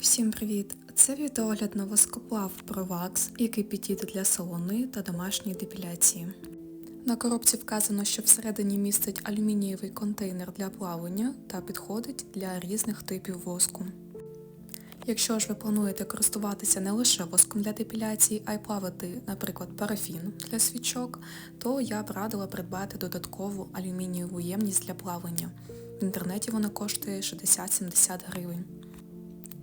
Всім привіт! Це відеогляд на воскоплав ProVax, який підійде для салонної та домашньої депіляції. На коробці вказано, що всередині містить алюмінієвий контейнер для плавання та підходить для різних типів воску. Якщо ж ви плануєте користуватися не лише воском для депіляції, а й плавати, наприклад, парафін для свічок, то я б радила придбати додаткову алюмінієву ємність для плавання. В інтернеті вона коштує 60-70 гривень.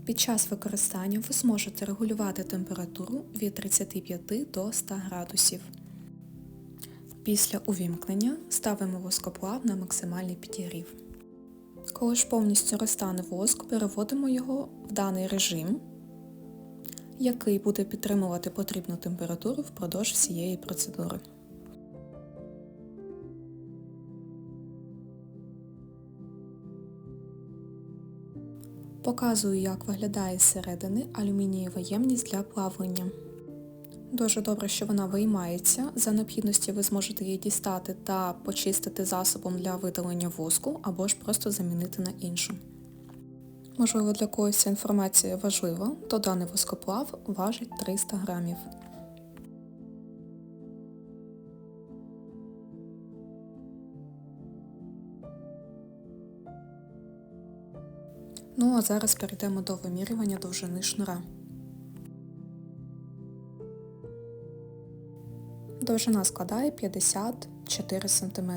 Під час використання ви зможете регулювати температуру від 35 до 100 градусів. Після увімкнення ставимо воскоплав на максимальний підігрів. Коли ж повністю розтане воск, переводимо його в даний режим, який буде підтримувати потрібну температуру впродовж всієї процедури. Показую, як виглядає зсередини алюмінієва ємність для плавлення. Дуже добре, що вона виймається. За необхідності ви зможете її дістати та почистити засобом для видалення воску або ж просто замінити на іншу. Можливо, для когось ця інформація важлива, то даний воскоплав важить 300 грамів. Ну а зараз перейдемо до вимірювання довжини шнура. Довжина складає 54 см.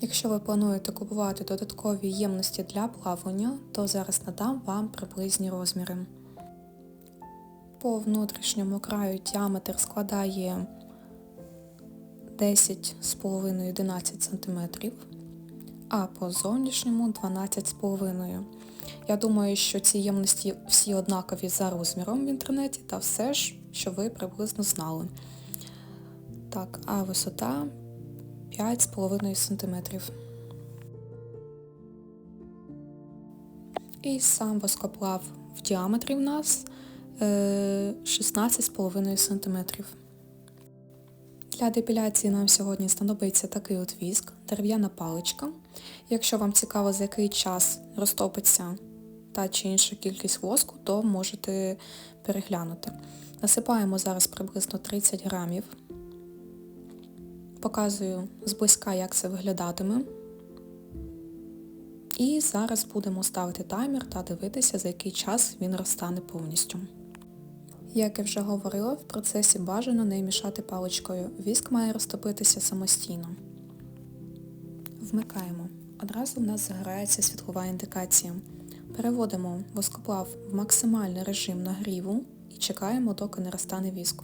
Якщо ви плануєте купувати додаткові ємності для плавання, то зараз надам вам приблизні розміри. По внутрішньому краю діаметр складає 10,5-11 см а по зовнішньому 12,5. Я думаю, що ці ємності всі однакові за розміром в інтернеті, та все ж, що ви приблизно знали. Так, а висота 5,5 см. І сам воскоплав в діаметрі в нас 16,5 см. Для депіляції нам сьогодні знадобиться такий от віск, дерев'яна паличка. Якщо вам цікаво, за який час розтопиться та чи інша кількість воску, то можете переглянути. Насипаємо зараз приблизно 30 грамів. Показую зблизька, як це виглядатиме. І зараз будемо ставити таймер та дивитися, за який час він розтане повністю. Як я вже говорила, в процесі бажано не мішати паличкою. Віск має розтопитися самостійно. Вмикаємо. Одразу в нас загорається світлова індикація. Переводимо воскоплав в максимальний режим нагріву і чекаємо, доки не розтане віск.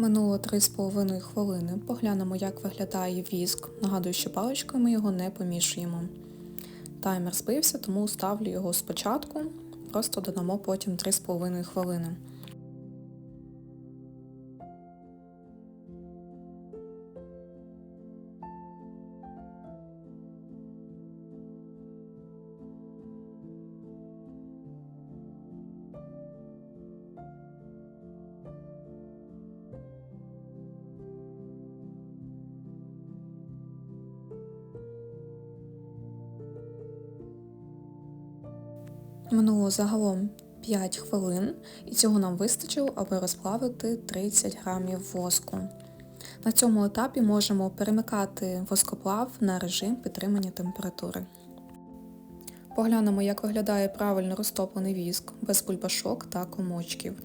Минуло 3,5 хвилини. Поглянемо, як виглядає віск. Нагадую, що паличкою ми його не помішуємо. Таймер збився, тому ставлю його спочатку, просто додамо потім 3,5 хвилини. Минуло загалом 5 хвилин і цього нам вистачило, аби розплавити 30 грамів воску. На цьому етапі можемо перемикати воскоплав на режим підтримання температури. Поглянемо, як виглядає правильно розтоплений віск без бульбашок та комочків.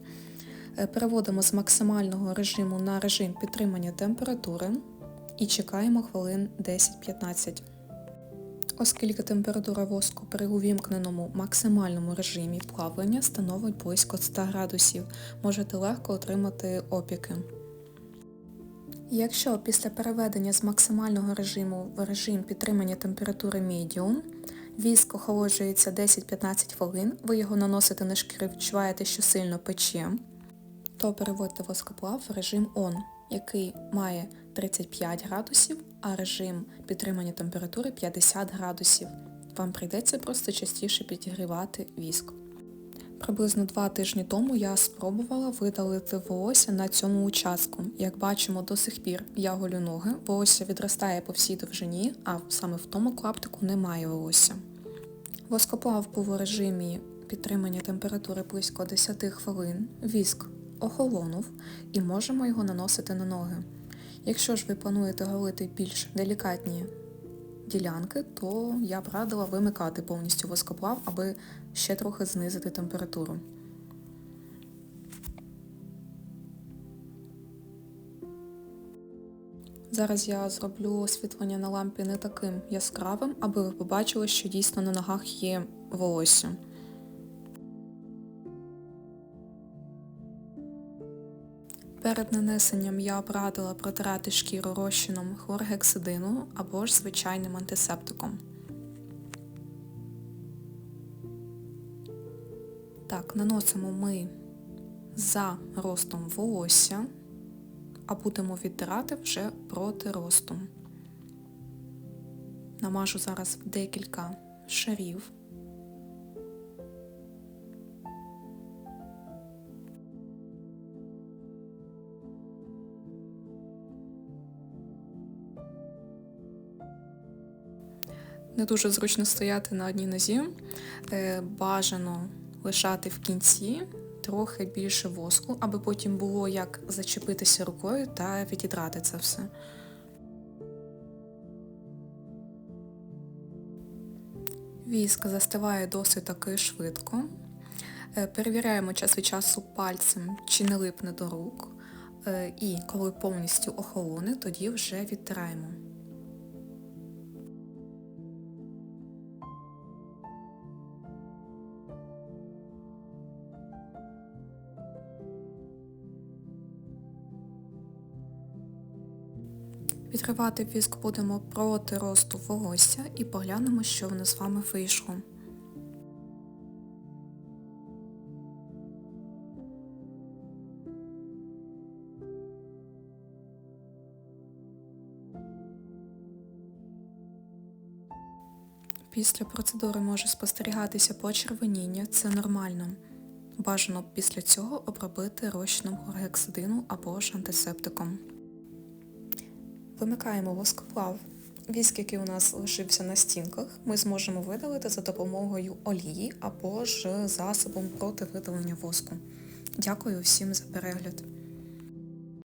Е, переводимо з максимального режиму на режим підтримання температури і чекаємо хвилин 10-15. Оскільки температура воску при увімкненому максимальному режимі плавлення становить близько 100 градусів, можете легко отримати опіки. Якщо після переведення з максимального режиму в режим підтримання температури Medium Віск охолоджується 10-15 хвилин, ви його наносите на шкіру, відчуваєте, що сильно пече, то переводьте воскоплав в режим ON, який має 35 градусів, а режим підтримання температури 50 градусів. Вам прийдеться просто частіше підігрівати віск. Приблизно два тижні тому я спробувала видалити волосся на цьому участку. Як бачимо, до сих пір я голю ноги, волосся відростає по всій довжині, а саме в тому клаптику немає волосся. Воскоплав був у режимі підтримання температури близько 10 хвилин, віск охолонув і можемо його наносити на ноги. Якщо ж ви плануєте голити більш делікатні ділянки, то я б радила вимикати повністю воскоплав, аби ще трохи знизити температуру. Зараз я зроблю освітлення на лампі не таким яскравим, аби ви побачили, що дійсно на ногах є волосся. Перед нанесенням я б протирати шкіру розчином хлоргексидину або ж звичайним антисептиком. Так, наносимо ми за ростом волосся, а будемо відтирати вже проти росту. Намажу зараз декілька шарів. Не дуже зручно стояти на одній нозі. Е, Бажано лишати в кінці трохи більше воску, аби потім було як зачепитися рукою та відідрати це все. Віск застиває досить таки швидко. Е, Перевіряємо час від часу пальцем, чи не липне до рук. Е, І коли повністю охолоне, тоді вже відтираємо. Відривати віск будемо проти росту волосся і поглянемо, що воно з вами вийшло. Після процедури може спостерігатися почервоніння, це нормально. Бажано після цього обробити розчином хлоргексидину або ж антисептиком. Вимикаємо воскоплав. Віск, який у нас лишився на стінках, ми зможемо видалити за допомогою олії або ж засобом проти видалення воску. Дякую всім за перегляд.